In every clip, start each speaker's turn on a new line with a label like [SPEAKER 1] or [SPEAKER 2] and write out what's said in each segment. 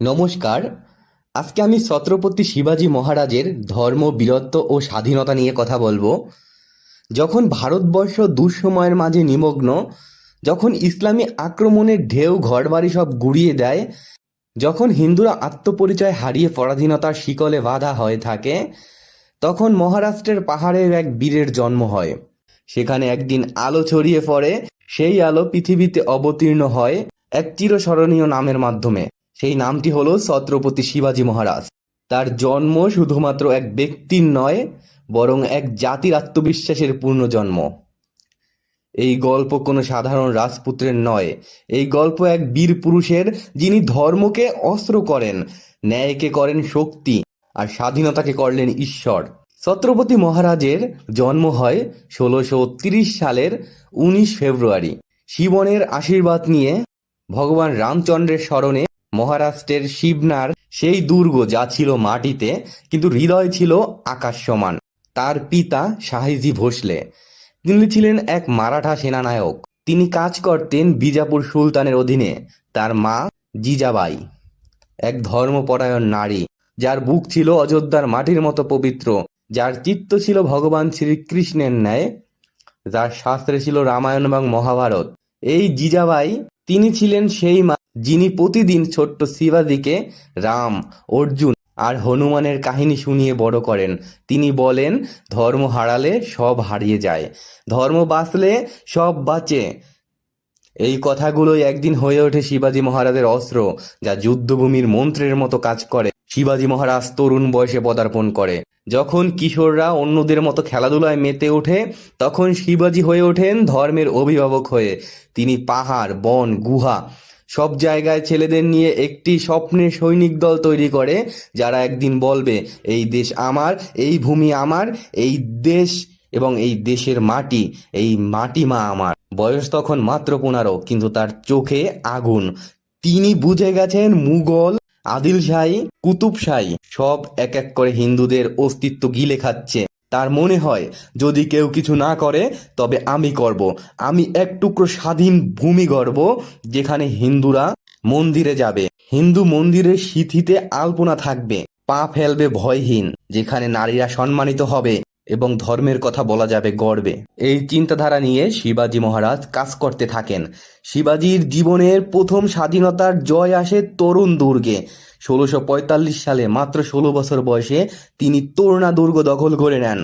[SPEAKER 1] নমস্কার। আজকে আমি ছত্রপতি শিবাজী মহারাজের ধর্ম, বীরত্ব ও স্বাধীনতা নিয়ে কথা বলব। যখন ভারতবর্ষ দুঃসময়ের মাঝে নিমগ্ন, যখন ইসলামী আক্রমণের ঢেউ ঘরবাড়ি সব গুড়িয়ে দেয়, যখন হিন্দুরা আত্মপরিচয় হারিয়ে পরাধীনতার শিকলে বাধা হয়ে থাকে, তখন মহারাষ্ট্রের পাহাড়ের এক বীরের জন্ম হয়। সেখানে একদিন আলো ছড়িয়ে পড়ে, সেই আলো পৃথিবীতে অবতীর্ণ হয় এক চিরস্মরণীয় নামের মাধ্যমে। সেই নামটি হলো ছত্রপতি শিবাজী মহারাজ। তার জন্ম শুধুমাত্র এক ব্যক্তির নয়, বরং এক জাতির আত্মবিশ্বাসের পূর্ণ জন্ম। এই গল্প কোনো সাধারণ রাজপুত্রের নয়, এই গল্প এক বীর পুরুষের যিনি ধর্মকে অস্ত্র করেন, ন্যায়কে করেন শক্তি, আর স্বাধীনতাকে করলেন ঈশ্বর। ছত্রপতি মহারাজের জন্ম হয় ষোলোশো সালের উনিশ ফেব্রুয়ারি। শিবনের আশীর্বাদ নিয়ে ভগবান রামচন্দ্রের স্মরণে মহারাষ্ট্রের শিবনার সেই দুর্গ যা ছিল মাটিতে, কিন্তু হৃদয় ছিল আকাশ সমান তার পিতা শাহিজি ভোসলে। তিনি ছিলেন এক মারাঠা সেনানায়ক। তিনি কাজ করতেন বিজাপুর সুলতানের অধীনে। তার মা জিজাবাই, এক ধর্মপরায়ণ নারী, যার বুক ছিল অযোধ্যার মাটির মতো পবিত্র, যার চিত্ত ছিল ভগবান শ্রীকৃষ্ণের ন্যায়, যার শাস্ত্রে ছিল রামায়ণ এবং মহাভারত। এই জিজাবাই, তিনি ছিলেন সেই মা যিনি প্রতিদিন ছোট্ট শিবাজিকে রাম, অর্জুন আর হনুমানের কাহিনী শুনিয়ে বড় করেন। তিনি বলেন, ধর্ম হারালে সব হারিয়ে যায়। ধর্ম বাঁচলে সব বাঁচে। এই কথাগুলোই একদিন হয়ে ওঠে শিবাজী মহারাজের অস্ত্র, যা যুদ্ধভূমির মন্ত্রের মতো কাজ করে। শিবাজী মহারাজ তরুণ বয়সে পদার্পণ করে। যখন কিশোররা অন্যদের মতো খেলাধুলায় মেতে ওঠে, তখন শিবাজী হয়ে ওঠেন ধর্মের অভিভাবক হয়ে। তিনি পাহাড়, বন, গুহা সব জায়গায় ছেলেদের নিয়ে একটি স্বপ্নের সৈনিক দল তৈরি করে, যারা একদিন বলবে, এই দেশ আমার, এই ভূমি আমার, এই দেশ এবং এই দেশের মাটি, এই মাটি মা আমার। বয়স তখন মাত্র পনেরো, কিন্তু তার চোখে আগুন। তিনি বুঝে গেছেন মুঘল, আদিল শাহী, কুতুব শাহী, সব এক এক করে হিন্দুদের অস্তিত্ব গিলে খাচ্ছে। তার মনে হয়, যদি কেউ কিছু না করে, তবে আমি করব। আমি এক টুকরো স্বাধীন ভূমি গড়ব, যেখানে হিন্দুরা মন্দিরে যাবে। হিন্দু মন্দিরের সিথিতে আলপনা থাকবে। পা ফেলবে ভয়হীন, যেখানে নারীরা সম্মানিত হবে। এবং ধর্মের কথা বলা যাবে গর্বে। এই চিন্তাধারা নিয়ে শিবাজী মহারাজ কাজ করতে থাকেন। শিবাজীর জীবনের প্রথম স্বাধীনতার জয় আসে তরুণ দুর্গে। ষোলোশো পঁয়তাল্লিশ সালে মাত্র ষোলো বছর বয়সে তিনি তোরনা দুর্গ দখল করে নেন।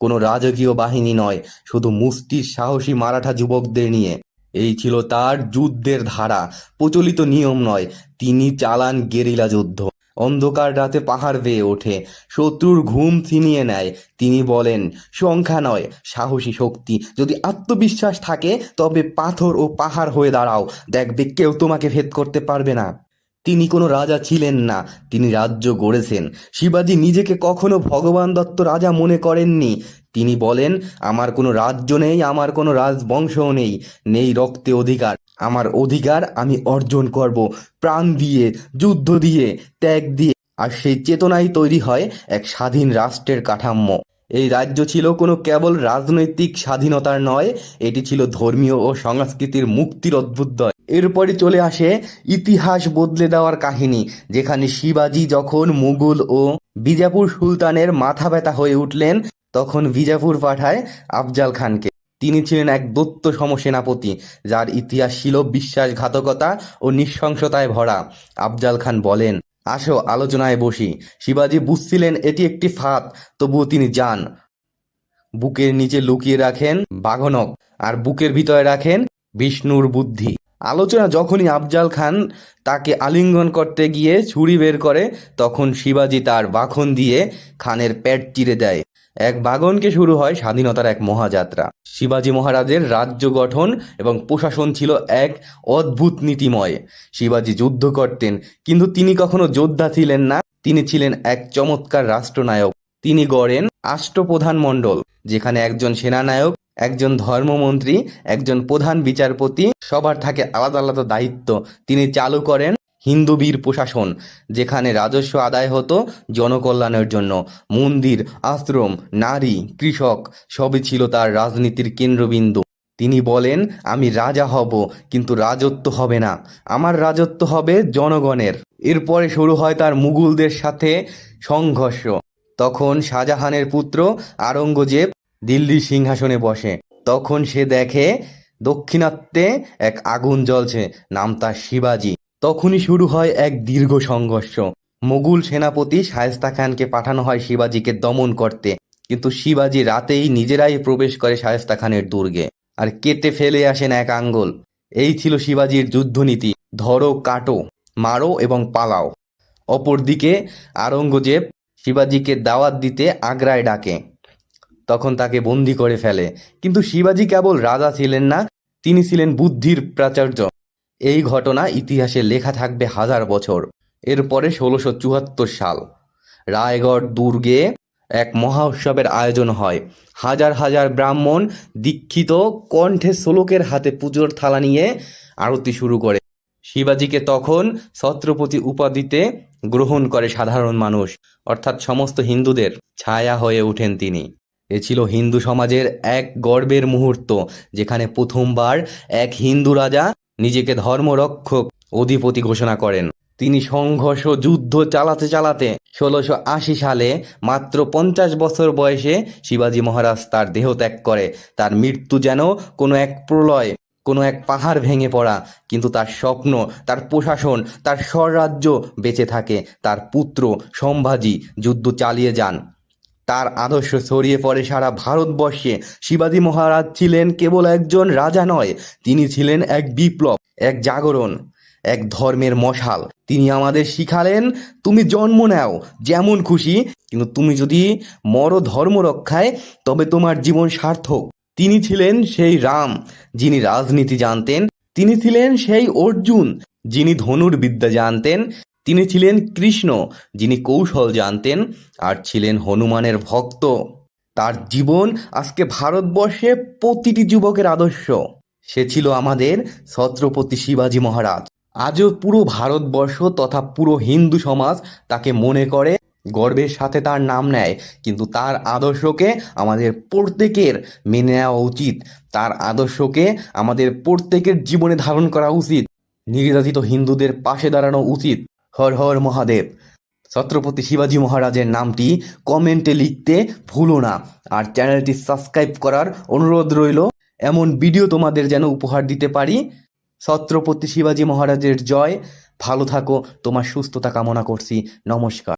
[SPEAKER 1] কোনো রাজকীয় বাহিনী নয়, শুধু মুষ্টির সাহসী মারাঠা যুবকদের নিয়ে। এই ছিল তার যুদ্ধের ধারা। প্রচলিত নিয়ম নয়, তিনি চালান গেরিলা যুদ্ধ। অন্ধকার রাতে পাহাড় বেয়ে ওঠে। শত্রুর ঘুম ছিনিয়ে নেয়। তিনি বলেন, সংখ্যা নয়, সাহসী শক্তি। যদি আত্মবিশ্বাস থাকে, তবে পাথর ও পাহাড় হয়ে দাঁড়াও। দেখবে কেউ তোমাকে ভেদ করতে পারবে না। তিনি কোনো রাজা ছিলেন না, তিনি রাজ্য গড়েছেন। শিবাজী নিজেকে কখনো ভগবান দত্ত রাজা মনে করেননি। তিনি বলেন, আমার কোনো রাজ্য নেই, আমার কোনো রাজবংশও নেই। নেই রক্তে অধিকার। আমার অধিকার আমি অর্জন করব। প্রাণ দিয়ে, যুদ্ধ দিয়ে, ত্যাগ দিয়ে। আর সেই চেতনাই তৈরি হয় এক স্বাধীন রাষ্ট্রের কাঠাম্য এই রাজ্য ছিল কোনো কেবল রাজনৈতিক স্বাধীনতার নয়, এটি ছিল ধর্মীয় ও সংস্কৃতির মুক্তির অদ্ভুতদয় এরপরে চলে আসে ইতিহাস বদলে দেওয়ার কাহিনী, যেখানে শিবাজি যখন মুঘল ও বিজাপুর সুলতানের মাথা ব্যথা হয়ে উঠলেন, তখন বিজাপুর পাঠায় আফজাল খানকে। তিনি ছিলেন এক দত্ত সমসেনাপতি, যার ইতিহাস ছিল বিশ্বাসঘাতকতা ও নৃশংসতায় ভরা, আফজাল খান বলেন। আসো, আলোচনায় বসি। শিবাজি বুঝছিলেন এটি একটি ফাঁদ, তবুও তিনি যান। বুকের নিচে লুকিয়ে রাখেন বাঘনক আর বুকের ভিতরে রাখেন বিষ্ণুর বুদ্ধি। আলোচনা যখনই আফজাল খান তাকে আলিঙ্গন করতে গিয়ে ছুরি বের করে, তখন শিবাজি তার বাখন দিয়ে খানের পেট চিরে দেয়। এক বাগনকে শুরু হয় স্বাধীনতার এক মহাযাত্রা। শিবাজি মহারাজের রাজ্য গঠন এবং প্রশাসন ছিল এক অদ্ভুত নীতিময়। শিবাজি যুদ্ধ করতেন, কিন্তু তিনি কখনো যোদ্ধা ছিলেন না। তিনি ছিলেন এক চমৎকার রাষ্ট্রনায়ক। তিনি গড়েন রাষ্ট্রপ্রধান মণ্ডল, যেখানে একজন সেনানায়ক, একজন ধর্মমন্ত্রী, একজন প্রধান বিচারপতি, সবার থাকে আলাদা আলাদা দায়িত্ব। তিনি চালু করেন হিন্দু বীর প্রশাসন, যেখানে রাজস্ব আদায় হতো জনকল্যাণের জন্য। মন্দির, আশ্রম, নারী, কৃষক, সবই ছিল তার রাজনীতির কেন্দ্রবিন্দু। তিনি বলেন, আমি রাজা হব, কিন্তু রাজত্ব হবে না। আমার রাজত্ব হবে জনগণের। এরপরে শুরু হয় তার মুঘলদের সাথে সংঘর্ষ। তখন শাহজাহানের পুত্র আরঙ্গজেব দিল্লির সিংহাসনে বসে। তখন সে দেখে দক্ষিণাত্যে এক আগুন জ্বলছে, নাম তার শিবাজি। তখনই শুরু হয় এক দীর্ঘ সংঘর্ষ। মোগল সেনাপতি শায়েস্তা খানকে পাঠানো হয় শিবাজিকে দমন করতে। কিন্তু শিবাজি রাতেই নিজেরাই প্রবেশ করে শায়েস্তা খানের দুর্গে। আর কেটে ফেলে আসেন এক আঙ্গুল। এই ছিল শিবাজির যুদ্ধনীতি। ধরো, কাটো, মারো এবং পালাও। অপরদিকে আরঙ্গজেব শিবাজিকে দাওয়াত দিতে আগ্রায় ডাকে। তখন তাকে বন্দি করে ফেলে। কিন্তু শিবাজি কেবল রাজা ছিলেন না, তিনি ছিলেন বুদ্ধির প্রাচার্য। এই ঘটনা ইতিহাসে লেখা থাকবে হাজার বছর। এরপরে ষোলোশো চুয়াত্তর সাল, রায়গড় দুর্গে এক মহা উৎসবের আয়োজন হয়। হাজার হাজার ব্রাহ্মণ দীক্ষিত কণ্ঠে শ্লোকের হাতে পুজোর থালা নিয়ে আরতি শুরু করে। শিবাজিকে তখন ছত্রপতি উপাধিতে গ্রহণ করে সাধারণ মানুষ, অর্থাৎ সমস্ত হিন্দুদের ছায়া হয়ে ওঠেন তিনি। এ ছিল হিন্দু সমাজের এক গর্বের মুহূর্ত, যেখানে প্রথমবার এক হিন্দু রাজা নিজেকে ধর্মরক্ষক অধিপতি ঘোষণা করেন। তিনি সংঘর্ষ, যুদ্ধ চালাতে চালাতে ষোলোশো আশি সালে মাত্র পঞ্চাশ বছর বয়সে শিবাজী মহারাজ তার দেহ ত্যাগ করে। তার মৃত্যু যেন কোনো এক প্রলয়, কোনো এক পাহাড় ভেঙে পড়া। কিন্তু তার স্বপ্ন, তার প্রশাসন, তার স্বরাজ্য বেঁচে থাকে। তার পুত্র, সম্ভাজি, যুদ্ধ চালিয়ে যান। তার আদর্শ ছড়িয়ে পড়ে সারা ভারতবর্ষে। শিবাজী মহারাজ ছিলেন কেবল একজন রাজা নয়, তিনি ছিলেন এক বিপ্লব, এক জাগরণ, এক ধর্মের মশাল। তিনি আমাদের শিখালেন, তুমি জন্ম নাও, যেমন খুশি, কিন্তু তুমি যদি মর ধর্ম রক্ষায়, তবে তোমার জীবন সার্থক। তিনি ছিলেন সেই রাম, যিনি রাজনীতি জানতেন। তিনি ছিলেন সেই অর্জুন, যিনি ধনুর বিদ্যা জানতেন। তিনি ছিলেন কৃষ্ণ, যিনি কৌশল জানতেন আর ছিলেন হনুমানের ভক্ত। তার জীবন আজকে ভারতবর্ষে প্রতিটি যুবকের আদর্শ। সে ছিল আমাদের ছত্রপতি শিবাজী মহারাজ। আজও পুরো ভারতবর্ষ তথা পুরো হিন্দু সমাজ তাকে মনে করে, গর্বের সাথে তার নাম নেয়। কিন্তু তার আদর্শকে আমাদের প্রত্যেকের মেনে নেওয়া উচিত। তার আদর্শকে আমাদের প্রত্যেকের জীবনে ধারণ করা উচিত। নির্যাতিত হিন্দুদের পাশে দাঁড়ানো উচিত। হর হর মহাদেব। ছত্রপতি শিবাজী মহারাজের নামটি কমেন্টে লিখতে ভুলো না। আর চ্যানেলটি সাবস্ক্রাইব করার অনুরোধ রইল। এমন ভিডিও তোমাদের যেন উপহার দিতে পারি। ছত্রপতি শিবাজী মহারাজের জয়। ভালো থাকো, তোমার সুস্থতা কামনা করছি। নমস্কার।